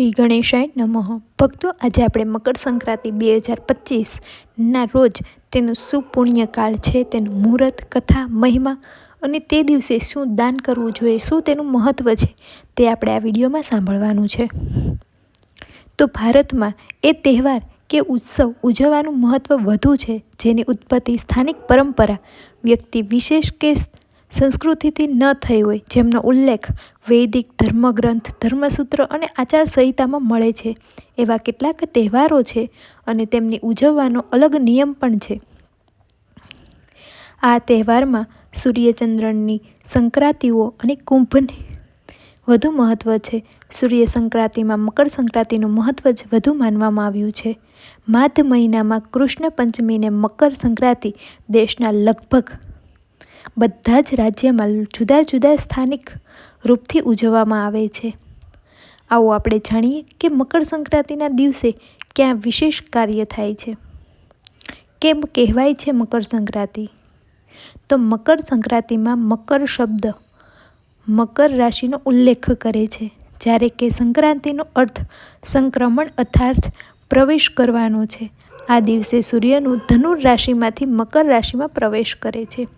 શ્રી ગણેશાય નમઃ. ભક્તો, આજે આપણે મકર સંક્રાંતિ બે હજાર પચીસના રોજ તેનું શું પુણ્યકાળ છે, તેનું મુહૂર્ત, કથા, મહિમા અને તે દિવસે શું દાન કરવું જોઈએ, શું તેનું મહત્ત્વ છે, તે આપણે આ વિડીયોમાં સાંભળવાનું છે. તો ભારતમાં એ તહેવાર કે ઉત્સવ ઉજવવાનું મહત્ત્વ વધુ છે, જેની ઉત્પત્તિ સ્થાનિક પરંપરા, વ્યક્તિ વિશેષ કે સંસ્કૃતિથી ન થઈ હોય, જેમનો ઉલ્લેખ વૈદિક ધર્મગ્રંથ, ધર્મસૂત્ર અને આચારસંહિતામાં મળે છે. એવા કેટલાક તહેવારો છે અને તેમની ઉજવવાનો અલગ નિયમ પણ છે. આ તહેવારમાં સૂર્યચંદ્રની સંક્રાંતિઓ અને કુંભને વધુ મહત્ત્વ છે. સૂર્ય સંક્રાંતિમાં મકર સંક્રાંતિનું મહત્ત્વ જ વધુ માનવામાં આવ્યું છે. માધ મહિનામાં કૃષ્ણ પંચમીને મકર સંક્રાંતિ દેશના લગભગ બધા જ રાજ્યમાં જુદા જુદા સ્થાનિક રૂપથી ઉજવવામાં આવે છે. આવો આપણે જાણીએ કે મકર સંક્રાંતિના દિવસે ક્યાં વિશેષ કાર્ય થાય છે. કેમ કહેવાય છે મકર સંક્રાંતિ? તો મકર સંક્રાંતિમાં મકર શબ્દ, મકર રાશિનો ઉલ્લેખ કરે છે. જ્યારે કે સંક્રાંતિનો અર્થ સંક્રમણ અર્થાર્થ પ્રવેશ કરવાનો છે. આ દિવસે સૂર્યનું ધનુર રાશિમાંથી મકર રાશિમાં પ્રવેશ કરે છે.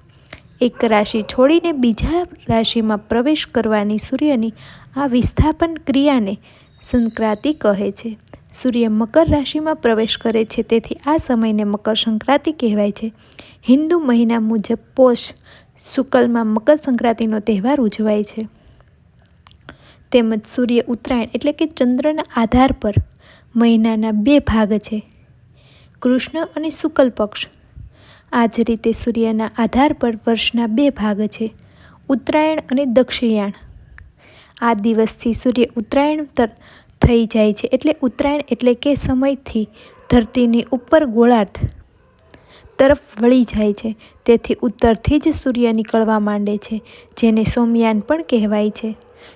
એક રાશિ છોડીને બીજા રાશિમાં પ્રવેશ કરવાની સૂર્યની આ વિસ્થાપન ક્રિયાને સંક્રાંતિ કહે છે. સૂર્ય મકર રાશિમાં પ્રવેશ કરે છે, તેથી આ સમયને મકર સંક્રાંતિ કહેવાય છે. હિન્દુ મહિના મુજબ પોષ શુકલમાં મકર સંક્રાંતિનો તહેવાર ઉજવાય છે. તેમજ સૂર્ય ઉત્તરાયણ એટલે કે ચંદ્રના આધાર પર મહિનાના બે ભાગ છે. કૃષ્ણ અને શુકલ પક્ષ આ જ રીતે સૂર્યના આધાર પર વર્ષના બે ભાગ છે, ઉત્તરાયણ અને દક્ષિયાણ આ દિવસથી સૂર્ય ઉત્તરાયણ થઈ જાય છે એટલે ઉત્તરાયણ એટલે કે સમયથી ધરતીની ઉપર ગોળાર્ધ તરફ વળી જાય છે. તેથી ઉત્તરથી જ સૂર્ય નીકળવા માંડે છે, જેને સોમયાન પણ કહેવાય છે.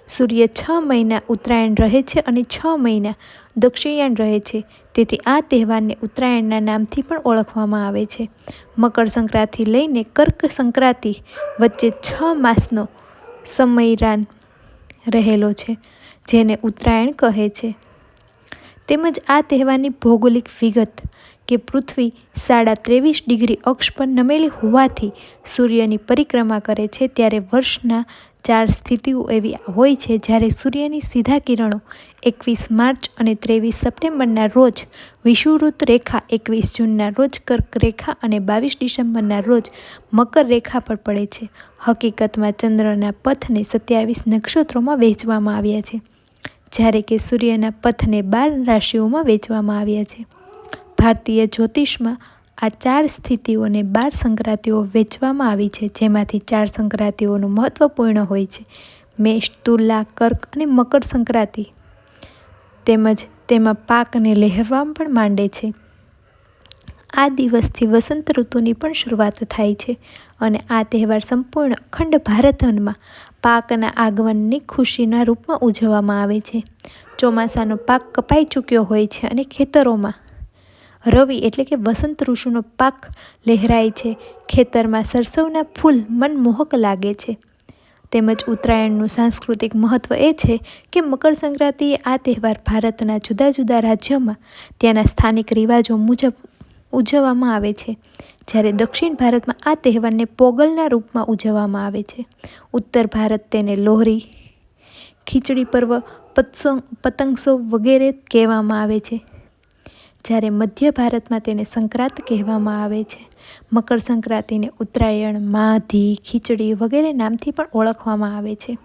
સૂર્ય છ મહિના ઉત્તરાયણ રહે છે અને છ મહિના દક્ષિયાયન રહે છે તેથી આ તહેવારને ઉત્તરાયણના નામથી પણ ઓળખવામાં આવે છે. મકર સંક્રાંતિ લઈને કર્ક સંક્રાંતિ વચ્ચે છ માસનો સમયરાન રહેલો છે, જેને ઉત્તરાયણ કહે છે. તેમજ આ તહેવારની ભૌગોલિક વિગત કે પૃથ્વી સાડા ત્રેવીસ ડિગ્રી અક્ષ પર નમેલી હોવાથી સૂર્યની પરિક્રમા કરે છે ત્યારે વર્ષના ચાર સ્થિતિઓ એવી હોય છે જ્યારે સૂર્યની સીધા કિરણો એકવીસ માર્ચ અને ત્રેવીસ સપ્ટેમ્બરના રોજ વિષુવૃત રેખા એકવીસ જૂનના રોજ કર્ક રેખા અને બાવીસ ડિસેમ્બરના રોજ મકર રેખા પર પડે છે. હકીકતમાં ચંદ્રના પથને સત્યાવીસ નક્ષત્રોમાં વહેંચવામાં આવ્યા છે, જ્યારે કે સૂર્યના પથને બાર રાશિઓમાં વહેંચવામાં આવ્યા છે. ભારતીય જ્યોતિષમાં આ ચાર સ્થિતિઓને બાર સંક્રાંતિઓ વેચવામાં આવી છે, જેમાંથી ચાર સંક્રાંતિઓનું મહત્ત્વપૂર્ણ હોય છે. મેષ, તુલા, કર્ક અને મકર સંક્રાંતિ. તેમજ તેમાં પાકને લહેરવા પણ માંડે છે. આ દિવસથી વસંત ઋતુની પણ શરૂઆત થાય છે અને આ તહેવાર સંપૂર્ણ અખંડ ભારતમાં પાકના આગમનની ખુશીના રૂપમાં ઉજવવામાં આવે છે. ચોમાસાનો પાક કપાઈ ચૂક્યો હોય છે અને ખેતરોમાં રવિ એટલે કે વસંત ઋષુનો પાક લહેરાય છે. ખેતરમાં સરસવના ફૂલ મનમોહક લાગે છે. તેમજ ઉત્તરાયણનું સાંસ્કૃતિક મહત્ત્વ એ છે કે મકર સંક્રાંતિએ આ તહેવાર ભારતના જુદા જુદા રાજ્યોમાં ત્યાંના સ્થાનિક રિવાજો મુજબ ઉજવવામાં આવે છે. જ્યારે દક્ષિણ ભારતમાં આ તહેવારને પોગલના રૂપમાં ઉજવવામાં આવે છે. ઉત્તર ભારત તેને લોહરી, ખીચડી પર્વ, પતસોંગ પતંગસો વગેરે કહેવામાં આવે છે. જ્યારે મધ્ય ભારતમાં તેને સંક્રાંત કહેવામાં આવે છે. મકર સંક્રાંતિને ઉત્તરાયણ માધી ખીચડી વગેરે નામથી પણ ઓળખવામાં આવે છે.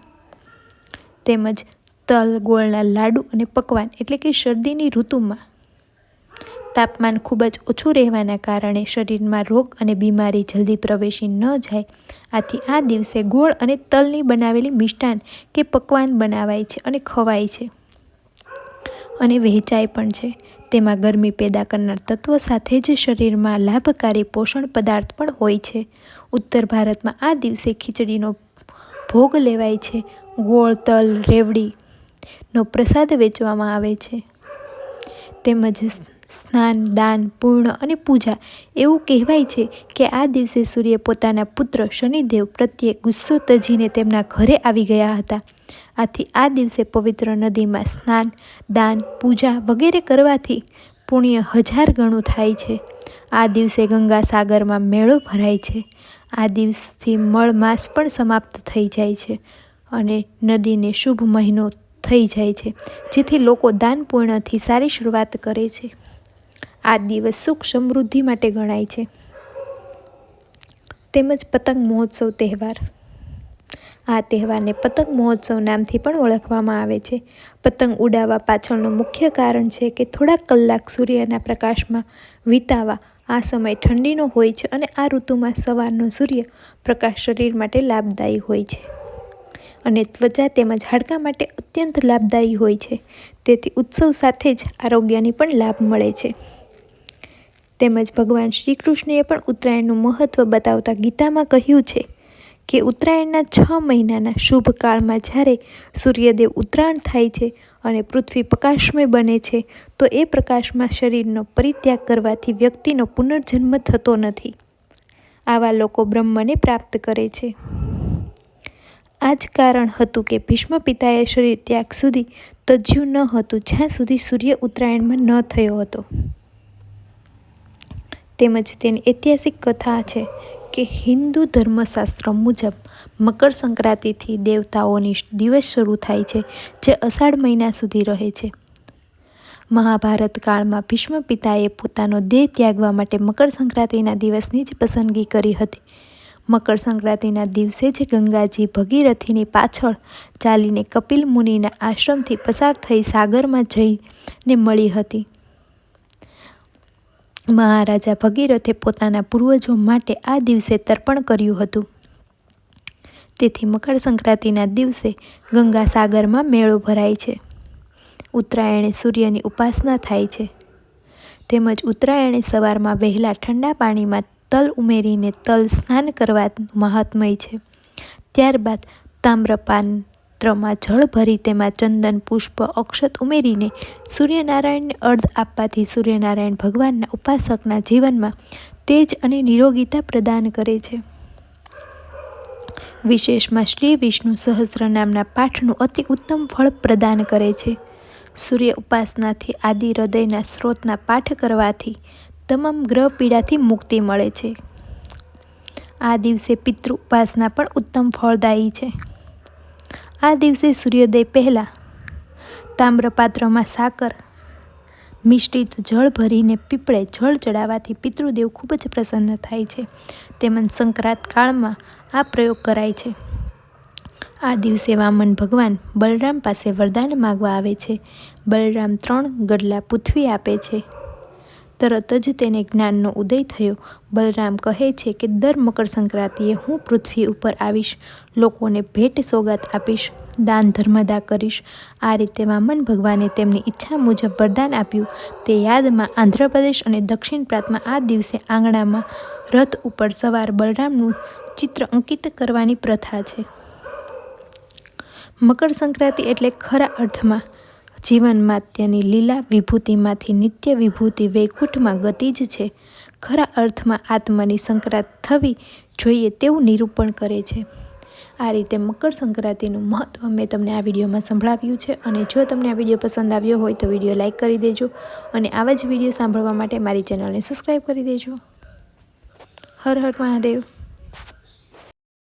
તેમજ તલ, ગોળના લાડુ અને પકવાન એટલે કે શરદીની ઋતુમાં. તાપમાન ખૂબ જ ઓછું રહેવાના કારણે શરીરમાં રોગ અને બીમારી જલ્દી પ્રવેશી ન જાય. આથી આ દિવસે ગોળ અને તલની બનાવેલી મિષ્ટાન કે પકવાન બનાવાય છે અને ખવાય છે. અને વહેંચાય પણ છે. તેમાં ગરમી પેદા કરનાર તત્વો સાથે જ શરીરમાં લાભકારી પોષણ પદાર્થ પણ હોય છે. ઉત્તર ભારતમાં આ દિવસે ખીચડીનો ભોગ લેવાય છે. ગોળ, તલ રેવડીનો પ્રસાદ વેચવામાં આવે છે. તેમજ સ્નાન, દાન, પૂર્ણ અને પૂજા એવું કહેવાય છે કે આ દિવસે સૂર્ય પોતાના પુત્ર શનિદેવ પ્રત્યે ગુસ્સો તજીને તેમના ઘરે આવી ગયા હતા. આથી આ દિવસે પવિત્ર નદીમાં સ્નાન, દાન, પૂજા વગેરે કરવાથી પુણ્ય હજાર ગણું થાય છે. આ દિવસે ગંગા સાગરમાં મેળો ભરાય છે. આ દિવસથી મળ માસ પણ સમાપ્ત થઈ જાય છે અને નદીને શુભ મહિનો થઈ જાય છે, જેથી લોકો દાન પૂર્ણથી સારી શરૂઆત કરે છે. આ દિવસ સુખ સમૃદ્ધિ માટે ગણાય છે. તેમજ પતંગ મહોત્સવ તહેવાર આ તહેવારને પતંગ મહોત્સવ નામથી પણ ઓળખવામાં આવે છે. પતંગ ઉડાવવા પાછળનું મુખ્ય કારણ છે કે થોડાક કલાક સૂર્યના પ્રકાશમાં વિતાવા, આ સમય ઠંડીનો હોય છે અને આ ઋતુમાં સવારનો સૂર્ય પ્રકાશ શરીર માટે લાભદાયી હોય છે. અને ત્વચા તેમજ હાડકાં માટે અત્યંત લાભદાયી હોય છે. તેથી ઉત્સવ સાથે જ આરોગ્યની પણ લાભ મળે છે. તેમજ ભગવાન શ્રી કૃષ્ણએ પણ ઉત્તરાયણનું મહત્ત્વ બતાવતા ગીતામાં કહ્યું છે. કે ઉત્તરાયણના છ મહિનાના શુભ કાળમાં જ્યારે સૂર્યદેવ ઉત્તરાયણ થાય છે અને પૃથ્વી પ્રકાશમય બને છે, તો એ પ્રકાશમાં શરીરનો પરિત્યાગ કરવાથી વ્યક્તિનો પુનર્જન્મ થતો નથી. આવા લોકો બ્રહ્મને પ્રાપ્ત કરે છે. આ જ કારણ હતું કે ભીષ્મ પિતાએ શરીર ત્યાગ સુધી તજ્યું ન હતું, જ્યાં સુધી સૂર્ય ઉત્તરાયણમાં ન થયો હતો. તેમજ તેની ઐતિહાસિક કથા છે કે હિન્દુ ધર્મશાસ્ત્ર મુજબ મકર સંક્રાંતિથી દેવતાઓની દિવસ શરૂ થાય છે, જે અષાઢ મહિના સુધી રહે છે. મહાભારત કાળમાં ભીષ્મ પિતાએ પોતાનો દેહ ત્યાગવા માટે મકર સંક્રાંતિના દિવસની જ પસંદગી કરી હતી. મકર સંક્રાંતિના દિવસે જ ગંગાજી ભગીરથીની પાછળ ચાલીને કપિલ મુનિના આશ્રમથી પસાર થઈ સાગરમાં જઈને મળી હતી. મહારાજા ભગીરથે પોતાના પૂર્વજો માટે આ દિવસે તર્પણ કર્યું હતું. તેથી મકર સંક્રાંતિના દિવસે ગંગા સાગરમાં મેળો ભરાય છે. ઉત્તરાયણે સૂર્યની ઉપાસના થાય છે. તેમજ ઉત્તરાયણે સવારમાં વહેલા ઠંડા પાણીમાં તલ ઉમેરીને તલ સ્નાન કરવાનું મહાત્મય છે. ત્યારબાદ તામ્રપાન પાત્રમાં જળ ભરી તેમાં ચંદન, પુષ્પ, અક્ષત ઉમેરીને સૂર્યનારાયણને અર્ધ આપવાથી સૂર્યનારાયણ ભગવાનના ઉપાસકના જીવનમાં તેજ અને નિરોગીતા પ્રદાન કરે છે. વિશેષમાં શ્રી વિષ્ણુ સહસ્ત્ર નામના પાઠનું અતિ ઉત્તમ ફળ પ્રદાન કરે છે. સૂર્ય ઉપાસનાથી આદિ હૃદયના સ્ત્રોતના પાઠ કરવાથી તમામ ગ્રહ પીડાથી મુક્તિ મળે છે. આ દિવસે પિતૃ ઉપાસના પણ ઉત્તમ ફળદાયી છે. આ દિવસે સૂર્યોદય પહેલાં. તામ્રપાત્રમાં સાકર, મિશ્રિત જળ ભરીને પીપળે જળ ચડાવવાથી પિતૃદેવ ખૂબ જ પ્રસન્ન થાય છે. તેમજ સંક્રાંત કાળમાં આ પ્રયોગ કરાય છે. આ દિવસે વામન ભગવાન બલરામ પાસે વરદાન માગવા આવે છે. બલરામ ત્રણ ગડલા પૃથ્વી આપે છે. તરત જ તેને જ્ઞાનનો ઉદય થયો. બલરામ કહે છે કે, દર મકર સંક્રાંતિએ હું પૃથ્વી ઉપર આવીશ, લોકોને ભેટ સોગાત આપીશ, દાન ધર્મદા કરીશ. આ રીતે વામન ભગવાને તેમની ઈચ્છા મુજબ વરદાન આપ્યું. તે યાદમાં આંધ્રપ્રદેશ અને દક્ષિણ પ્રાંતમાં આ દિવસે આંગણામાં રથ ઉપર સવાર બલરામનું ચિત્ર અંકિત કરવાની પ્રથા છે. મકર સંક્રાંતિ એટલે ખરા અર્થમાં જીવનમાં તેની લીલા વિભૂતિમાંથી નિત્ય વિભૂતિ વૈકુંઠમાં ગતિ જ છે. ખરા અર્થમાં આત્માની સંક્રાંત થવી જોઈએ તેવું નિરૂપણ કરે છે. આ રીતે મકર સંક્રાંતિનું મહત્ત્વ મેં તમને આ વિડીયોમાં સંભળાવ્યું છે અને જો તમને આ વીડિયો પસંદ આવ્યો હોય તો વીડિયો લાઇક કરી દેજો અને આવા જ વીડિયો સાંભળવા માટે મારી ચેનલને સબસ્ક્રાઈબ કરી દેજો. હર હર મહાદેવ.